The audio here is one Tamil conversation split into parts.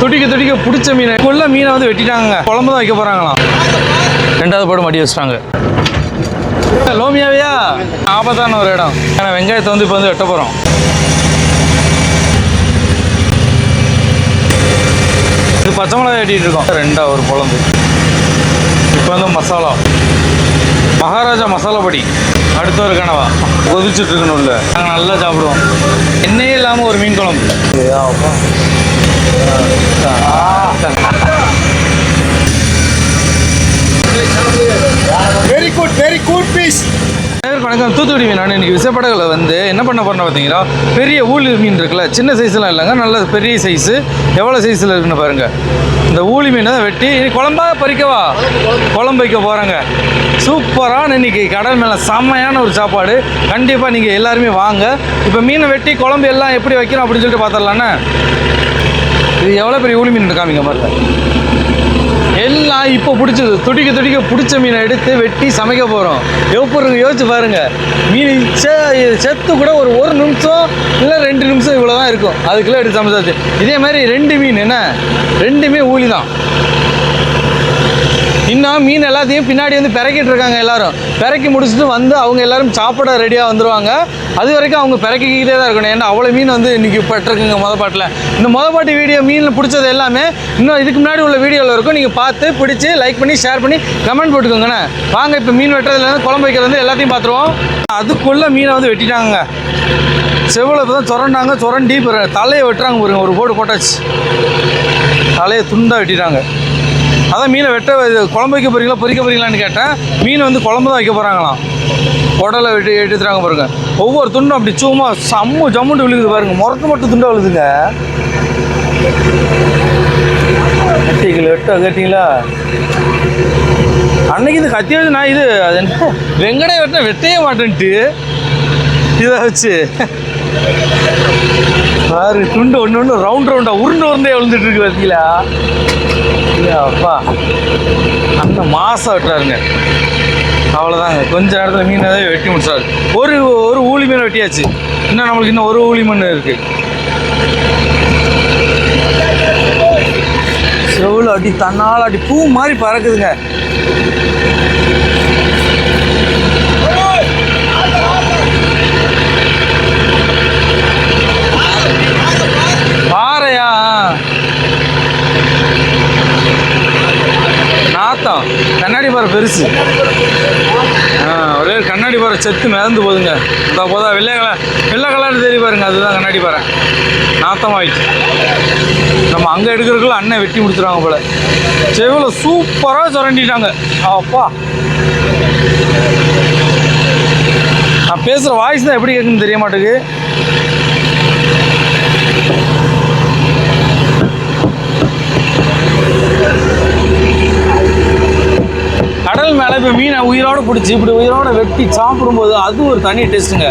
துடிக்க துடிக்க பிடிச்ச மீன் உள்ள மீனை வந்து வெட்டிட்டாங்க. குழம்பு தான் வைக்க போறாங்களாம். ரெண்டாவது போட்டு மடி வச்சிட்டாங்க. லோமியாவையா? ஆபத்தான ஒரு இடம். ஏன்னா வெங்காயத்தை வந்து இப்போ வந்து வெட்ட போகிறோம் இது பச்சை மிளகாய் வெட்டிட்டு இருக்கோம். ரெண்டா ஒரு குழம்பு. இப்போ வந்து மசாலா. மகாராஜா மசாலா பொடி. அடுத்த ஒரு கனவா. கொதிச்சுட்டு இருக்கணும் உள்ள நாங்கள் நல்லா சாப்பிடுவோம். எண்ணெயே இல்லாமல் ஒரு மீன் குழம்பு. Very good very good piece வணக்கம். தூத்துக்குடி மீன் நான் இன்றைக்கி விசைப்படகுல வந்து என்ன பண்ண போகிறேன் பார்த்தீங்கன்னா பெரிய ஊழி மீன் இருக்குல்ல சின்ன சைஸ்லாம் இல்லைங்க நல்ல பெரிய சைஸு எவ்வளோ சைஸில் இருக்குன்னு பாருங்கள் இந்த ஊழி மீனை தான் வெட்டி இனி குழம்பா? பறிக்கவா குழம்பு வைக்க போகிறாங்க சூப்பரான இன்னைக்கு கடல் மேலே செம்மையான ஒரு சாப்பாடு. கண்டிப்பாக நீங்கள் எல்லாருமே வாங்க. இப்போ மீனை வெட்டி குழம்பு எல்லாம் எப்படி வைக்கணும் அப்படின்னு சொல்லிட்டு பார்த்துடலாண்ணே இது எவ்வளோ பெரிய ஊழி மீன் காமிங்க பாருங்க. எல்லாம் இப்போ பிடிச்சது. துடிக்க துடிக்க பிடிச்ச மீனை எடுத்து வெட்டி சமைக்க போகிறோம் எவ்வளோ யோசிச்சு பாருங்கள் மீன் செ- செத்து கூட ஒரு ஒரு நிமிஷம் இல்லை ரெண்டு நிமிஷம் இவ்வளோ தான் இருக்கும். அதுக்குள்ளே எடுத்து சமைச்சாச்சு. இதே மாதிரி ரெண்டு மீன் என்ன? ரெண்டுமே ஊழி தான் இன்னும் மீன் எல்லாத்தையும் பின்னாடி வந்து பிறக்கிட்டு இருக்காங்க எல்லாரும். பிறக்கி முடிச்சுட்டு வந்து அவங்க எல்லாரும் சாப்பிட ரெடியாக வந்துருவாங்க. அது வரைக்கும் அவங்க பிறக்கிக்கிட்டே தான் இருக்கணும். ஏன்னா அவ்வளோ மீன் வந்து இன்றைக்கி பட்டிருக்குங்க முத பாட்டில். இந்த முத பாட்டு வீடியோ மீனில் பிடிச்சது எல்லாமே இன்னும் இதுக்கு முன்னாடி உள்ள வீடியோவில் இருக்கும். நீங்கள் பார்த்து பிடிச்சி லைக் பண்ணி ஷேர் பண்ணி கமெண்ட் போட்டுக்கோங்கண்ணே. வாங்க இப்போ மீன் வெட்டுறதுலேருந்து குழம்பு வைக்கிறதுலேருந்து எல்லாத்தையும் பார்த்துருவோம். அதுக்குள்ளே மீனை வந்து வெட்டிட்டாங்க. செவ்வளோ இப்போ தான் சுரண்டாங்க. சுரண்டி தலையை வெட்டுறாங்க பாருங்க. ஒரு போடு போட்டாச்சு. தலையை துண்டாக வெட்டிட்டாங்க. அதான் மீனை வெட்ட இது குழம்பு வைக்க போறீங்களா பொறிக்க போறீங்களான்னு கேட்டேன். மீன் வந்து குழம்பு தான் வைக்க போகிறாங்களாம் உடலை வெட்டி எடுத்துறாங்க பாருங்க. ஒவ்வொரு துண்டும் அப்படி சும்மா சம்மு ஜம்முண்டு விழுகுது பாருங்க. முறக்கு மட்டும் துண்டை விழுதுங்க கட்டிங்களா வெட்ட கேட்டிங்களா? அன்னைக்கு இது கத்தி வச்சு நான் இது அது என்ன? வெங்கடைய வெட்ட வெட்டவே மாட்டேன்ட்டு. இதை வச்சு பாரு துண்டு ஒன்று ஒன்று ரவுண்ட் ரவுண்டாக உருண்டு உருண்டே விழுந்துட்டு இருக்கு பார்த்தீங்களா இல்லையா அப்பா. அந்த மாசம் வெட்டுறாருங்க. அவ்வளோதாங்க கொஞ்ச நேரத்தில் மீன் வெட்டி முடிச்சாரு. ஒரு ஒரு ஊழி மீன் வெட்டியாச்சு. இன்னும் நம்மளுக்கு இன்னும் ஒரு ஊழி மண் இருக்கு. செவ்வளோ அடி தன்னால் அடி பூ மாதிரி பறக்குதுங்க. நாத்தம் கண்ணாடி பாறை பெருசு. ஒரே கண்ணாடி பாறை செத்து மிதந்து போகுதுங்க இந்த போதா வெள்ளை கலர் வெள்ளை கலர் தெரிய பாருங்க அதுதான் கண்ணாடி பாறை. நாத்தம் ஆயிடுச்சு நம்ம அங்கே எடுக்கிறதுக்குள்ள அண்ணன் வெட்டி முடிச்சுருவாங்க போல. செவில சூப்பராக சுரண்டிட்டாங்க. அப்பா. நான் பேசுகிற வாய்ஸ் தான் எப்படி கேட்குன்னு தெரிய மாட்டேங்குது. கடல் மேலே இப்போ மீனை உயிரோட பிடிச்சி இப்படி உயிரோட வெட்டி சாப்பிடும்போது அது ஒரு தனி டேஸ்ட்டுங்க.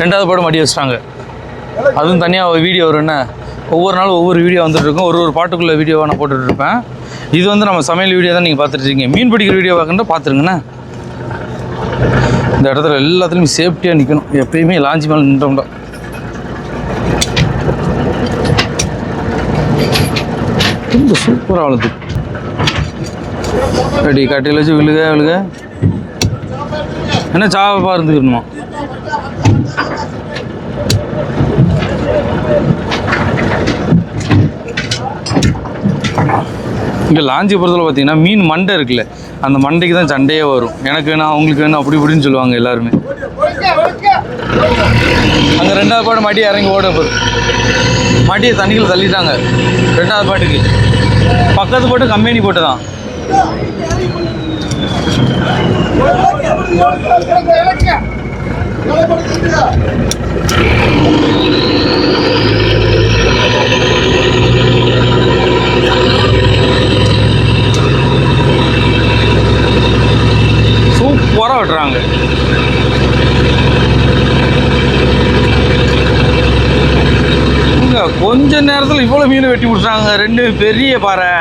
ரெண்டாவது படம் மடி வச்சிட்டாங்க. அதுவும் தனியாக வீடியோ வரும் என்ன? ஒவ்வொரு நாளும் ஒவ்வொரு வீடியோ வந்துட்டு இருக்கும். ஒரு ஒரு பாட்டுக்குள்ளே வீடியோவாக நான் போட்டுட்டு இருப்பேன். இது வந்து நம்ம சமையல் வீடியோ தான் நீங்கள் பார்த்துட்டு இருக்கீங்க. மீன் பிடிக்கிற வீடியோ பார்க்கணும் பார்த்துருங்கண்ணே இந்த இடத்துல எல்லாத்துலேயும் சேஃப்டியாக நிற்கணும் எப்பயுமே லாஞ்சி மேலே நின்றோம்டா. ரொம்ப சூப்பராக வளர்த்து ரெடி கட்டையில் வச்சு விழுக விழுக. என்ன சாவப்பாக இருந்துக்கணுமா இங்கே லாஞ்சிபுரத்தில் பார்த்தீங்கன்னா மீன் மண்டை இருக்குல்ல. அந்த மண்டைக்கு தான் சண்டையே வரும். எனக்கு வேணும் அவங்களுக்கு வேணும் அப்படி இப்படின்னு சொல்லுவாங்க எல்லாருமே. அங்கே ரெண்டாவது பாட்டு மாட்டி இறங்கி ஓட போகுது. மாட்டியை தண்ணிக்குள்ள தள்ளிட்டாங்க. ரெண்டாவது பாட்டுக்கு. பக்கத்து போட்டு கம்பெனி போட்டு தான். சூப்பராக வெட்டுறாங்க. கொஞ்ச நேரத்தில் இவ்வளோ மீன் வெட்டி விட்றாங்க ரெண்டு பெரிய பாறை.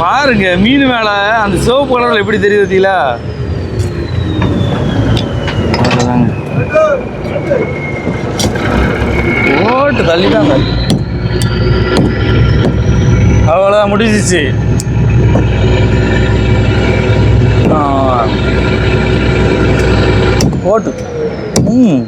பாருங்க மீன் மேல அந்த சிவப்பு கலரில் எப்படி தெரியுது பார்த்தீங்களா? ஓட்டு தள்ளி தான் தள்ளி. அவ்வளோதான் முடிஞ்சிச்சு. ஓட்டு. ம்.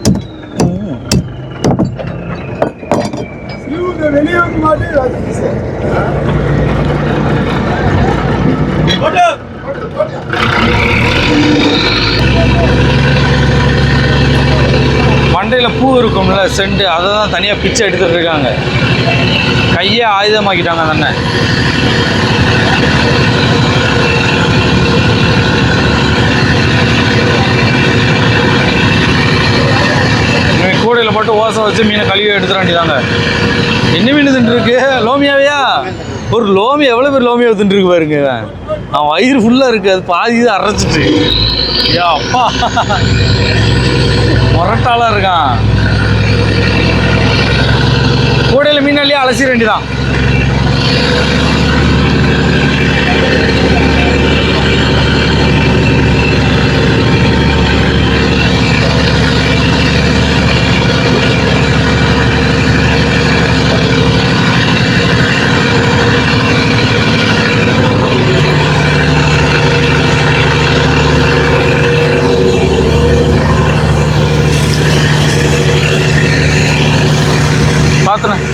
மண்டையில் பூ இருக்கும்ல செண்டு. அதை தான் தனியாக பிச்சை எடுத்துட்டு இருக்காங்க. கையே ஆயுதமாக்கிட்டாங்க அந்த மட்டும் போட்டு ஓசை வச்சு மீனை கழுவி எடுத்துட வேண்டியதாங்க என்ன மீன் தின்றுருக்கு லோமியாவையா? ஒரு லோமி எவ்வளோ பேர் லோமியா தின்றுருக்கு பாருங்க அவன் வயிறு ஃபுல்லாக இருக்குது அது பாதி இது அரைச்சிட்டு. ஏ அப்பா. முரட்டாலாம் இருக்கான். கூடையில் மீனாலேயே அலசிட வேண்டியதான் பார்த்துனேன்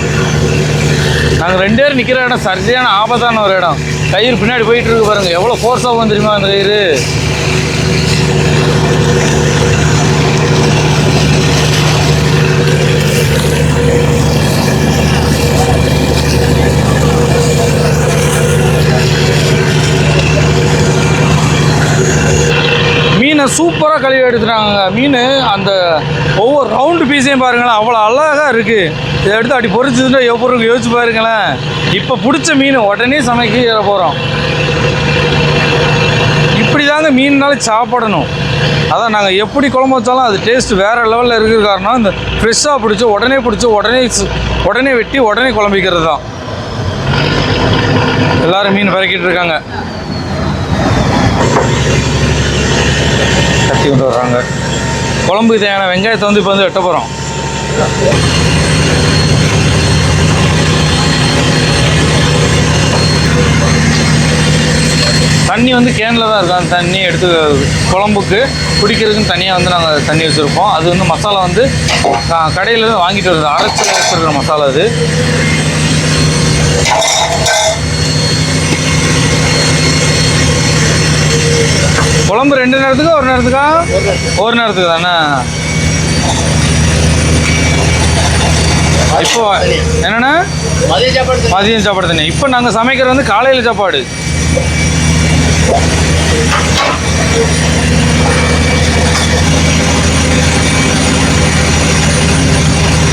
நாங்கள் ரெண்டு பேரும் நிற்கிற இடம் சரியான ஆபத்தான ஒரு இடம். கயிறு பின்னாடி போயிட்டு இருக்கு பாருங்க எவ்வளோ ஃபோர்ஸாக வந்து தெரியுமா அந்த கயிறு? மீனை சூப்பராக கழுவி எடுத்துட்டாங்க மீன் அந்த ஒவ்வொரு ரவுண்டு பீஸையும் பாருங்களேன் அவ்வளோ அழகாக இருக்குது இதை எடுத்து அப்படி பொறிச்சதுன்னா எப்படி யோசிச்சு பாருங்களேன். இப்போ பிடிச்ச மீன் உடனே சமைக்க போகிறோம் இப்படி தாங்க மீன்னால சாப்பிடணும். அதான் நாங்கள் எப்படி குழம்பு வச்சாலும் அது டேஸ்ட் வேறு லெவலில் இருக்கிற காரணம் இந்த ஃப்ரெஷ்ஷாக பிடிச்சி உடனே பிடிச்சி உடனே உடனே வெட்டி உடனே குழம்பிக்கிறது தான். எல்லாரும் மீன் பறக்கிட்டு இருக்காங்க. கட்டி கொண்டு வர்றாங்க. குழம்புக்கு தேவையான வெங்காயத்தை வந்து இப்போ வந்து வெட்ட போகிறோம் தண்ணி வந்து கேனில் தான் இருக்கும் அந்த தண்ணி எடுத்து குழம்புக்கு குடிக்கிறதுக்குன்னு தனியாக வந்து நாங்கள் தண்ணி வச்சுருப்போம். அது வந்து மசாலா வந்து கடையிலேருந்து வாங்கிட்டு வருது. அரைச்சி வச்சுருக்கிற மசாலா அது. குழம்பு ரெண்டு நேரத்துக்கு ஒரு நேரத்துக்கா? ஒரு நேரத்துக்கு தானே? இப்போ சாப்பாடு மதியம் சாப்பாடு தானே இப்போ நாங்கள் சமைக்கிறது வந்து காலையில் சாப்பாடு.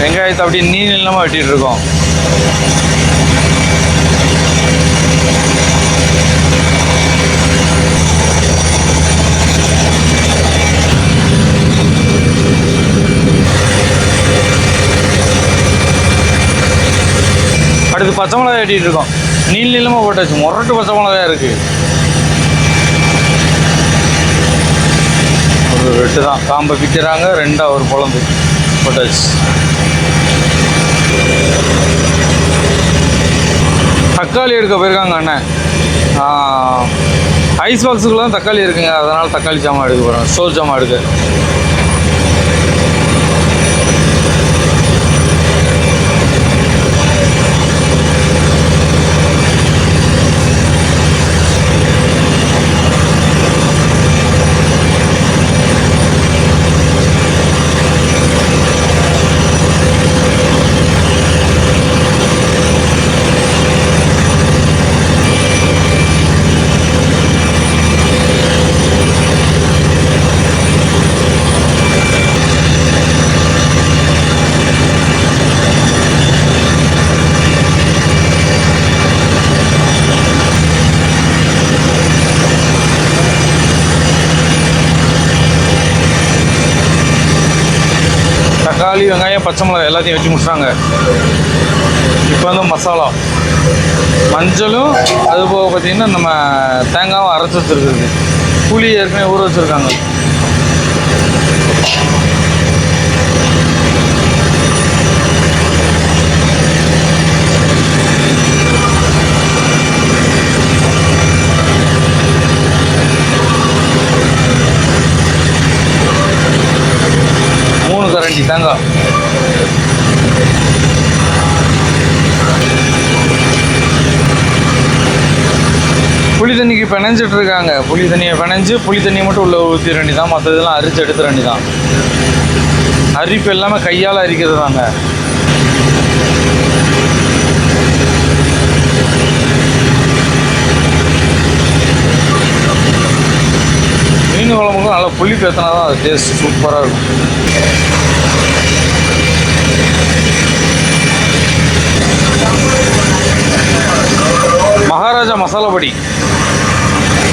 வெங்காயத்தை அப்படியே நீர் நிலமாக வெட்டிட்டு இருக்கோம். அடுத்து பச்சை மிளகாய் வெட்டிட்டு இருக்கோம். நீள் நீளமாக போட்டாச்சு. முரட்டு பச்சை மிளகாய் இருக்குது வெட்டு தான் காம்பை பிக்கிறாங்க ரெண்டா ஒரு குழம்பு போட்டாச்சு தக்காளி எடுக்க போயிருக்காங்க அண்ணன். ஐஸ் பாக்ஸுக்குள்ள தான் தக்காளி இருக்குங்க. அதனால் தக்காளி ஜாமான் எடுக்க போகிறேன் ஸ்டோர் ஜாமான் எடுக்க தக்காளி வெங்காயம் பச்சை மிளகாய் எல்லாத்தையும் வச்சு முடிச்சாங்க இப்போ வந்து மசாலா. மஞ்சளும் அது போக பார்த்திங்கன்னா நம்ம தேங்காவும் அரைச்சி வச்சுருக்குது புளி ஏற்கனவே ஊற வச்சுருக்காங்க. மூணு கரண்டி தேங்காய் புளி தண்ணிக்கு பிணைஞ்சிட்டு இருக்காங்க புளி தண்ணியை பிணைஞ்சு புளி தண்ணியை மட்டும் உள்ளே ஊற்றி ரெண்டி தான் மற்ற இதெல்லாம் அரிச்சு எடுத்து ரெண்டி தான் அரிப்பு எல்லாமே கையால் அரிக்கிறது தாங்க மீன் குழம்புக்கும் நல்லா புளி பேத்தினா தான் அது டேஸ்ட் சூப்பராக இருக்கும். மகாராஜா மசாலா பொடி.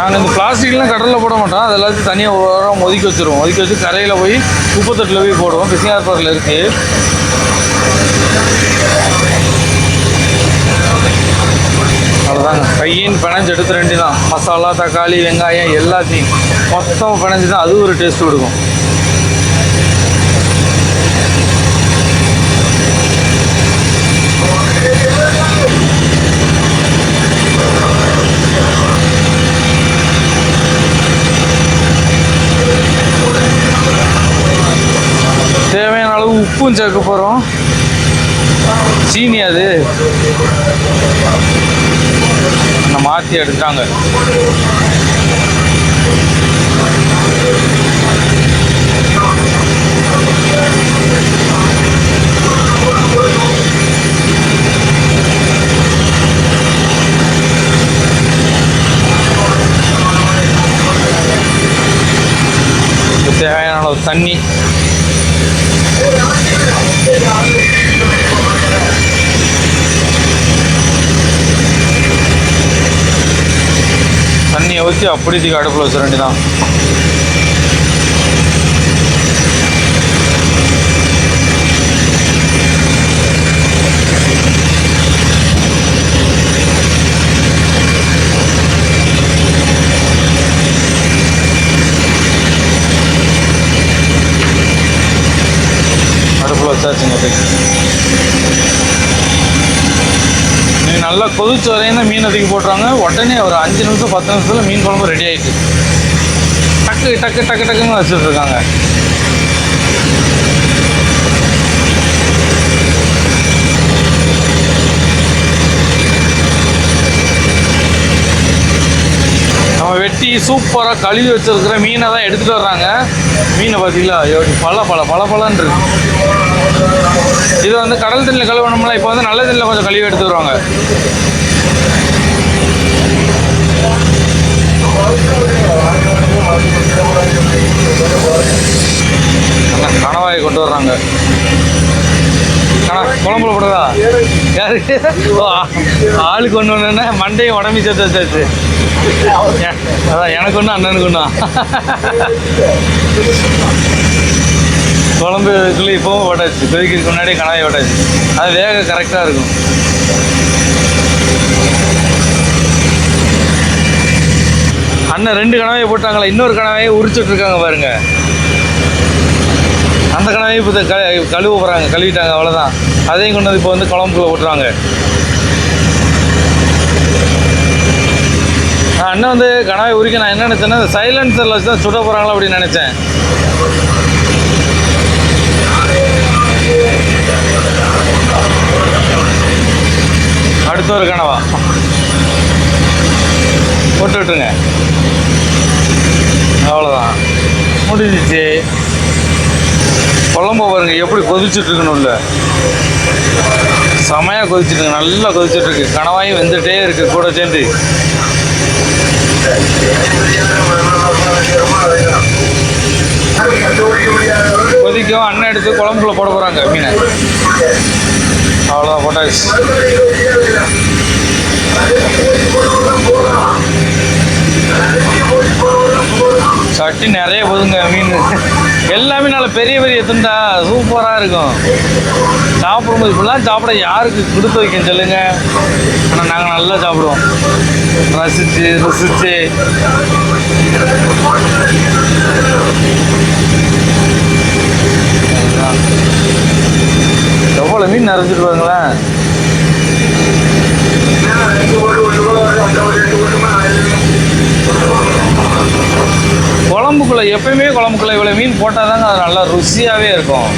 நாங்கள் இந்த பிளாஸ்டிக்லாம் கடலில் போட மாட்டோம். அது எல்லாத்தையும் தனியாக உரம் ஒதுக்கி வச்சுருவோம். ஒதுக்கி வச்சு கரையில் போய் குப்பத்தட்டில் போய் போடுவோம். பிசினார் பார்க்கில் இருக்குது அவ்வளோதாங்க கையின் பிணைஞ்சு எடுத்து ரெண்டு தான் மசாலா தக்காளி வெங்காயம் எல்லாத்தையும் மொத்தம் பிணைஞ்சு தான் அது ஒரு டேஸ்ட் கொடுக்கும் தேவையான அளவு சேர்க்க போகிறோம் சீனி அது. நம்ம மாற்றி எடுத்தாங்க தேவையான அளவு தண்ணி. தண்ணியை அப்படி அப்படியே அடுப்பில் வச்சிட வேண்டியதான் அடுப்பில் வச்சாச்சுங்க அப்படியே நீ மீன் அதுக்கு போட்டுறாங்க உடனே ஒரு அஞ்சு நிமிஷம் பத்து நிமிஷத்தில் மீன் குழம்பு ரெடி ஆகிட்டு டக்கு டக்கு டக்கு டக்குன்னு வச்சுட்ருக்காங்க நம்ம வெட்டி சூப்பராக கழுவி வச்சுருக்கிற மீனை தான் எடுத்துகிட்டு வர்றாங்க. மீனை பார்த்தீங்களா? எப்படி பல பல பல பலன்னு இருக்கு. இது வந்து கடல் தண்ணியில் கழுவணும்ல இப்போ வந்து நல்ல தண்ணியில் கொஞ்சம் கழுவி எடுத்து வருவாங்க. கணவாயை கொண்டு வர்றாங்க. குழம்புல போடுறதா யாருக்கு ஓ, ஆளுக்கு ஒன்று ஒன்றுன்னா மண்டையும் உடம்பு சேர்த்து வச்சாச்சு. அதான் எனக்கு ஒன்று அண்ணனுக்கு ஒன்றா குழம்பு இதுக்குள்ளே இப்போவும் ஓட்டாச்சு. கொதிக்கிறதுக்கு முன்னாடியே கடாயை ஓட்டாச்சு. அது வேக கரெக்டாக இருக்கும். அண்ணன் ரெண்டு கணவையை போட்டாங்களா இன்னொரு கணவையை உரிச்சிட்டு இருக்காங்க பாருங்க. அந்த கணவாயை இப்போ க கழுவ போகிறாங்க கழுவிட்டாங்க அவ்வளோதான் அதையும் கொண்டு வந்து இப்போ வந்து குழம்புக்குள்ளே ஓட்டுறாங்க நான் அண்ணன் வந்து கணவை உரிக்க நான் என்ன நினச்சேன்னா சைலன்சரில் வச்சு தான் சுட போகிறாங்களா அப்படின்னு நினச்சேன். அடுத்து ஒரு கனவா? போட்டு விட்டுருங்க அவ்வளோதான் முடிஞ்சிச்சு. குழம்பு பாருங்க எப்படி கொதிச்சுட்ருக்கணும்ல. செமையாக கொதிச்சுட்டு நல்லா கொதிச்சுட்ருக்கு கனவாயும் கணவாயும் வெந்துட்டே இருக்கு கூட சேர்ந்து. கொதிக்கும் அண்ணன் எடுத்து குழம்புல போட போகிறாங்க மீனை. அவ்வளோ போட்டாச்சு சட்டி நிறைய போதுங்க மீன். எல்லாமே நல்ல பெரிய பெரிய துண்டா சூப்பராக இருக்கும். சாப்பிடும்போது இப்படிலாம் சாப்பிட யாருக்கு கொடுத்து வைக்க சொல்லுங்க. ஆனால் நாங்கள் நல்லா சாப்பிடுவோம். ரசிச்சு ருசிச்சு. எவ்வளோ மீன் நிறைஞ்சிட்டு குழம்புக்குள்ள எப்பயுமே குழம்புக்குள்ள இவ்வளோ மீன் போட்டால் தாங்க அது நல்லா ருசியாகவே இருக்கும்.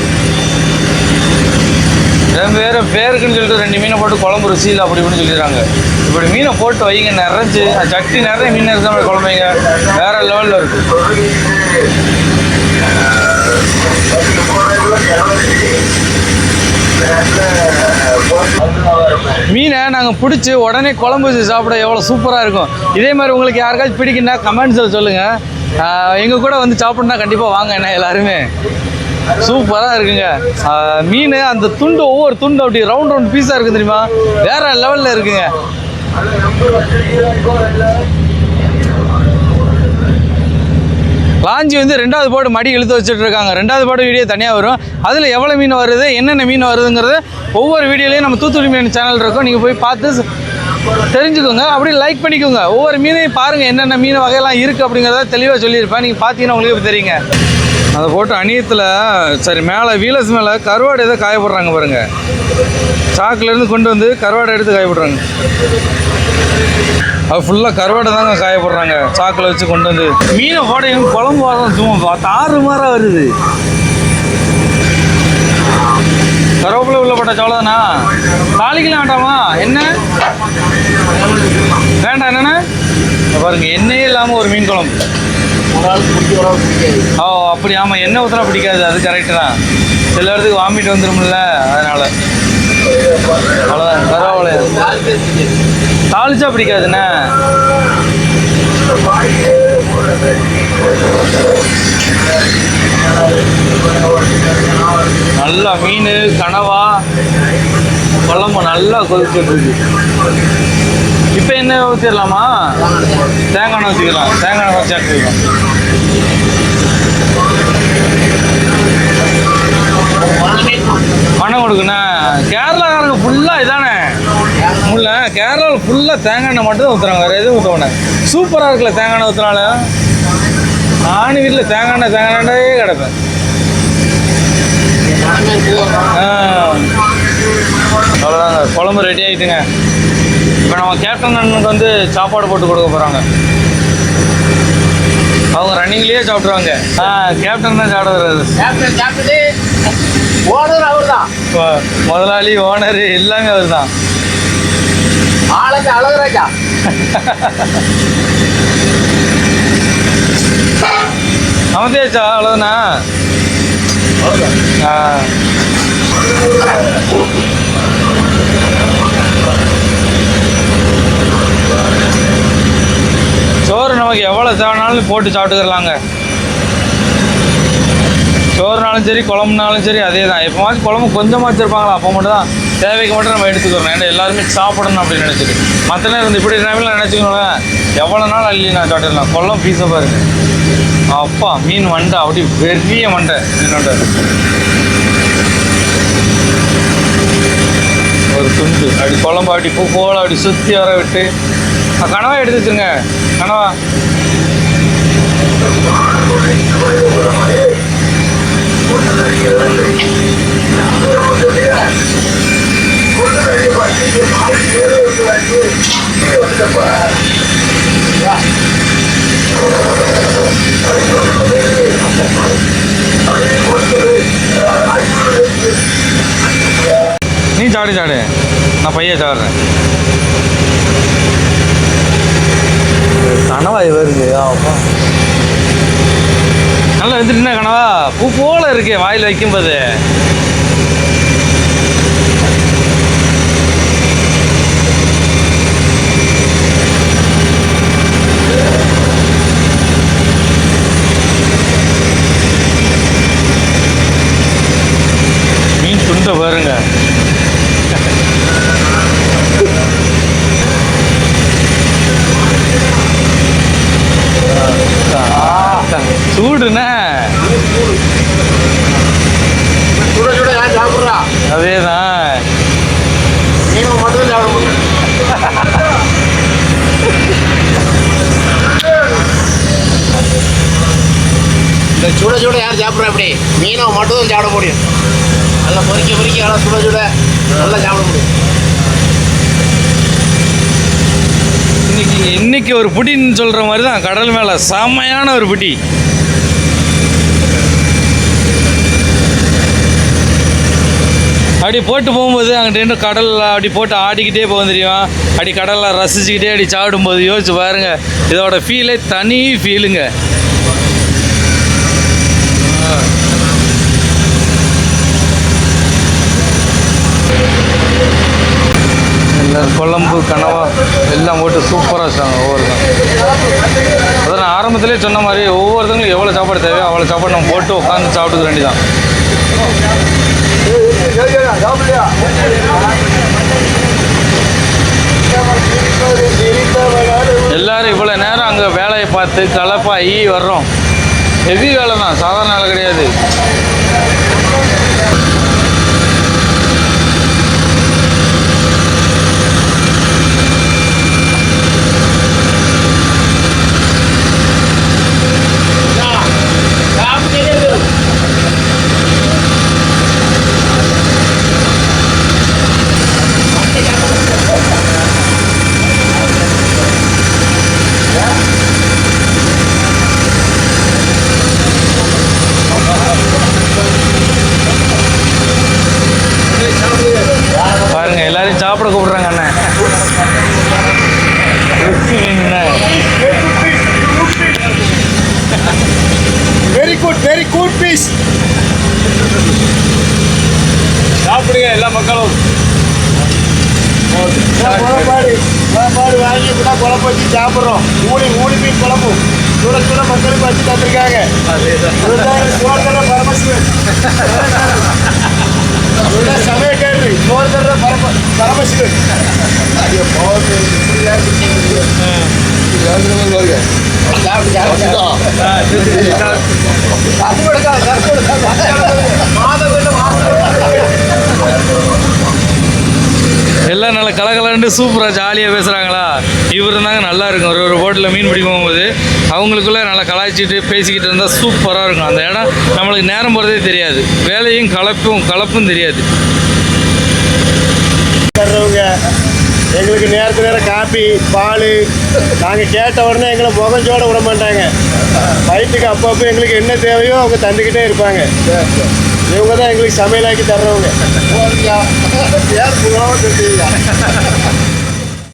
என் பேர் பேருக்குன்னு சொல்லிட்டு ரெண்டு மீனை போட்டு குழம்பு ருசி இல்லை அப்படி இப்படின்னு சொல்லிடுறாங்க. இப்படி மீனை போட்டு வைங்க நிறைஞ்சு சட்டி நிறைய மீன் இருந்தால் அப்படி குழம்பு வேற லெவலில் இருக்குது மீனை நாங்கள் பிடிச்சி உடனே குழம்பு வச்சு சாப்பிட எவ்வளோ சூப்பராக இருக்கும். இதே மாதிரி உங்களுக்கு யாருக்காச்சும் பிடிக்குன்னா கமெண்ட்ஸில் சொல்லுங்கள் எங்கள் கூட வந்து சாப்பிட்னா கண்டிப்பாக வாங்க என்ன எல்லாருமே. சூப்பராக இருக்குங்க. மீன் அந்த துண்டு ஒவ்வொரு துண்டு அப்படி ரவுண்ட் ரவுண்ட் பீஸாக இருக்குது தெரியுமா? வேற லெவலில் இருக்குங்க. லாஞ்சி வந்து ரெண்டாவது போடு மடி இழுத்து வச்சுட்டு இருக்காங்க ரெண்டாவது போடு வீடியோ தனியாக வரும். அதில் எவ்வளோ மீன் வருது என்னென்ன மீன் வருதுங்கிறது ஒவ்வொரு வீடியோலையும் நம்ம தூத்துக்குடி மீன் சேனல் இருக்கும். நீங்கள் போய் பார்த்து தெரிஞ்சுக்கோங்க. அப்படியே லைக் பண்ணிக்கோங்க. ஒவ்வொரு மீனையும் பாருங்கள் என்னென்ன மீன் வகையெல்லாம் இருக்குது அப்படிங்கிறத தெளிவாக சொல்லியிருப்பேன். நீங்கள் பார்த்தீங்கன்னா உங்களுக்கு தெரியுங்க. அதை போட்டு அணியத்தில் சரி மேலே வீலஸ் மேலே கருவாடு எதை காயப்படுறாங்க பாருங்கள் சாக்குலேருந்து கொண்டு வந்து கருவாடை எடுத்து காயப்படுறாங்க. அது ஃபுல்லாக கருவாடை தாங்க காய போடுறாங்க சாக்கில் வச்சு கொண்டு வந்து. மீனை போட எனக்கு குழம்பு வாசம் சும்மா தாறு மாறா வருது. கருவேப்பிலை உள்ள போட்ட சோளதானா தாளிக்கலாம் வேண்டாமா? என்ன? வேண்டாம் என்னண்ணே இங்க பாருங்க எண்ணெயே இல்லாமல் ஒரு மீன் குழம்பு. ஓ அப்படி ஆமாம் எண்ணெய் ஊற்றினா பிடிக்காது அது கரெக்டு தான். சில இடத்துக்கு வாமிட் வந்துரும்ல அதனால. அவ்வளோதான் கருவேப்பிலை தாளிச்சா பிடிக்காதுண்ணே. நல்லா மீன் கனவா குழம்பு நல்லா கொதிச்சுட்டு இருக்கு இப்போ என்ன ஊற்றிடலாமா தேங்காய் எண்ணெய் ஊற்றிக்கலாம் தேங்காய் எண்ணெய் வச்சு எடுத்துக்கலாம். மனம் கொடுக்குண்ணே கேரளா முல்ல கேரளாவில் ஃபுல்லாக தேங்காய் எண்ணெய் மட்டும் தான் ஊற்றுறாங்க வேறு எதுவும் ஊற்ற மாட்டாங்க. சூப்பராக இருக்குல்ல தேங்காய் எண்ணெய் ஊற்றினாலும் நானும் வீட்டில் தேங்காய் எண்ணெய் தேங்காய் எண்ணெயே கிடப்பேன். அவ்வளோதாங்க குழம்பு ரெடி ஆகிட்டுங்க இப்போ நம்ம கேப்டன் அண்ணனுக்கு வந்து சாப்பாடு போட்டு கொடுக்க போகிறாங்க அவங்க ரன்னிங்லேயே சாப்பிட்ருவாங்க ஆ கேப்டன் தான் சாப்பிடுறது கேப்டன் சாப்பிட்டு ஓனர் அவர் தான் இப்போ முதலாளி ஓனர் எல்லாமே அவர் தான் ஆளுக்கு அழகுராஜா அமர்த்தியாச்சா அவ்வளோதானா ஆ சோறு நமக்கு எவ்வளோ தேவைனாலும் போட்டு சாப்பிட்டுக்கிறலாங்க சோறுனாலும் சரி குழம்புனாலும் சரி அதே தான் எப்போவாச்சும் குழம்பு கொஞ்சமாக வச்சுருப்பாங்களா அப்போ மட்டும் தான் தேவைக்கு மட்டும் நம்ம எடுத்துக்கிறோம். ஏன்னா எல்லாருமே சாப்பிடணும் அப்படின்னு நினச்சிட்டு. மற்ற நேரம் இந்த இப்படி நேரத்தில் நினச்சிக்கோங்களேன் எவ்வளோ நாள் அள்ளி நான் சாப்பிட்டுக்கலாம் குழம்பு பீஸை பாருங்க. அப்பா மீன் மண்டை அப்படி பெரிய மண்டை மீன் ஒரு துண்டு. அப்படி குழம்பு அப்படி பூ போல அப்படி சுற்றி வர விட்டு. கனவா எடுத்து வச்சுருங்க. கனவா. நீ சாடு சாடு. நான் பையன் சாடுறேன். கனவா வருது அப்பா. நல்லா வந்துட்டுனா கனவா? பூ போல இருக்கே வாயில் வைக்கும்போது சுட சுட யார் சாப்பிட்றா அதே தான் மீனவ மட்டும் சாப்பிட முடியும் இந்த சுட சுட யார் சாப்பிட்றா அப்படி மீனவ மட்டும் தான் சாப்பிட முடியும். நல்லா பொறிக்க பொறிக்க நல்லா சுட சுட நல்லா சாப்பிட முடியும். இன்னைக்கு இன்னைக்கு ஒரு புட்டின்னு சொல்கிற மாதிரி தான் கடல் மேலே செமையான ஒரு புட்டி அப்படி போட்டு போகும்போது அங்கிட்ட கடலில் அப்படி போட்டு ஆடிக்கிட்டே போக தெரியும்? அப்படி கடலில் ரசிச்சுக்கிட்டே அப்படி சாப்பிடும்போது யோசிச்சு பாருங்கள் இதோட ஃபீலே தனி ஃபீலுங்க குழம்பு கனவா எல்லாம் போட்டு சூப்பராக வச்சாங்க ஒவ்வொருத்தங்க அதான் நான் ஆரம்பத்திலே சொன்ன மாதிரி ஒவ்வொருத்தங்களுக்கு எவ்வளோ சாப்பாடு தேவையோ அவ்வளோ சாப்பாடு நம்ம போட்டு உட்காந்து சாப்பிட்டுக்க வேண்டியதான் எல்லாரும் இவ்வளோ நேரம் அங்கே வேலையை பார்த்து கலப்பாகி வர்றோம். ஹெவி வேலை தான் சாதாரண வேலை கிடையாது பாருங்க எல்லாரையும் சாப்பிட கூப்பிடுறாங்க அண்ணன் ருசி மீனுண்ணே. Very good very good piece சாப்பிடுங்க எல்லா மக்களும் குழம்பாடு குழம்பாடு வாங்கி இப்படிதான் குழம்பு வச்சு சாப்பிட்றோம் ஊழி ஊழி மீன் குழம்பு சுட சுட மக்களுக்கு வச்சு தந்திருக்காங்க இதுதான் சோறு தர பரமசிவன் இதுதான் சமயக்காரரு சோறு தர பரம பரமசிவன் ஐயோ, போகுது. இப்படியா இருக்கீங்க? சாப்பிட்டு சாப்பிட்டு அது கொடுக்காது, அது கொடுக்காது. மாதம் இல்லை, மாதம் எல்லாம் நல்லா கலகலன்ட்டு சூப்பராக ஜாலியாக பேசுகிறாங்களா இவர் இருந்தாங்க நல்லா இருக்கும். ஒரு ஒரு போட்டில் மீன் பிடிக்கும் போகும்போது அவங்களுக்குள்ளே நல்லா கலாய்ச்சிட்டு பேசிக்கிட்டு இருந்தால் சூப்பராக இருக்கும். அந்த இடம் நம்மளுக்கு நேரம் போகிறதே தெரியாது. வேலையும் கலப்பும் கலப்பும் தெரியாது. எங்களுக்கு நேரத்து நேரம் காப்பி பால். நாங்கள் கேட்ட உடனே எங்களை முகஞ்சோட விட மாட்டாங்க. வயிற்றுக்கு அப்பப்போ எங்களுக்கு என்ன தேவையோ அவங்க தந்துக்கிட்டே இருப்பாங்க. இவங்க தான் எங்களுக்கு சமையலாக்கி தர்றவங்க.